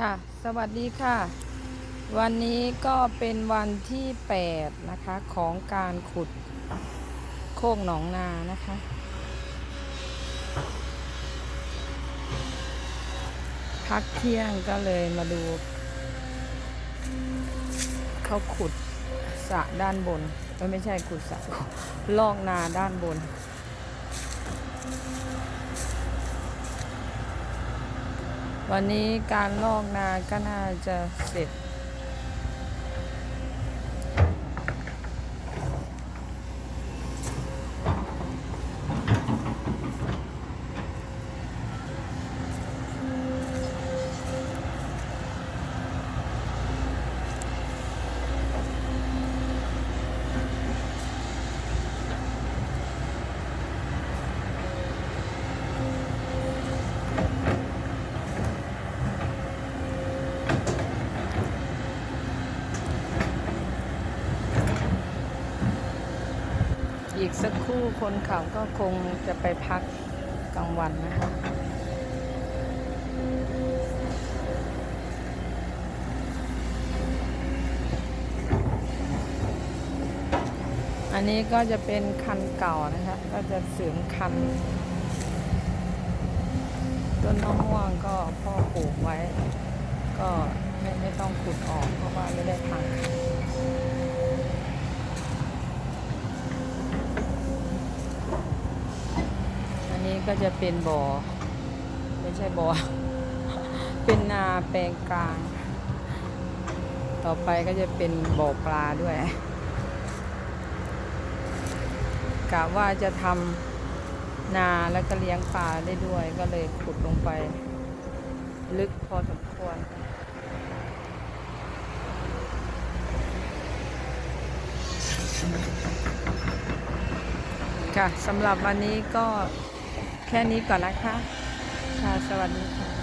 ค่ะ สวัสดีค่ะ วันนี้ก็เป็นวันที่ 8 นะคะ ของการขุดโคกหนองนานะคะ พักเที่ยงก็เลยมาดู เขาขุดสระด้านบน ไม่ใช่ขุดสระลอกนาด้านบน วันนี้การลอกนาก็น่าจะเสร็จ อีกสักครู่คนเขาก็คงจะไปพักกลางวันนะคะอันนี้ก็จะเป็นคันเก่านะคะ ก็จะเสริมคัน ต้นมะม่วงก็พ่อปลูกไว้ ก็ไม่ไม่ต้องขุดออกเพราะว่าไม่ได้พังคัน อันนี้ ก็จะเป็นบ่อ ไม่ใช่บ่อ เป็นนาแปลงกลาง ต่อไปก็จะเป็นบ่อปลาด้วยกะว่าจะทำนาแล้วก็เลี้ยงปลาได้ด้วย ก็เลยขุดลงไป ลึกพอสมควรค่ะสำหรับวันนี้ก็ แค่นี้ก่อนนะคะค่ะสวัสดีค่ะ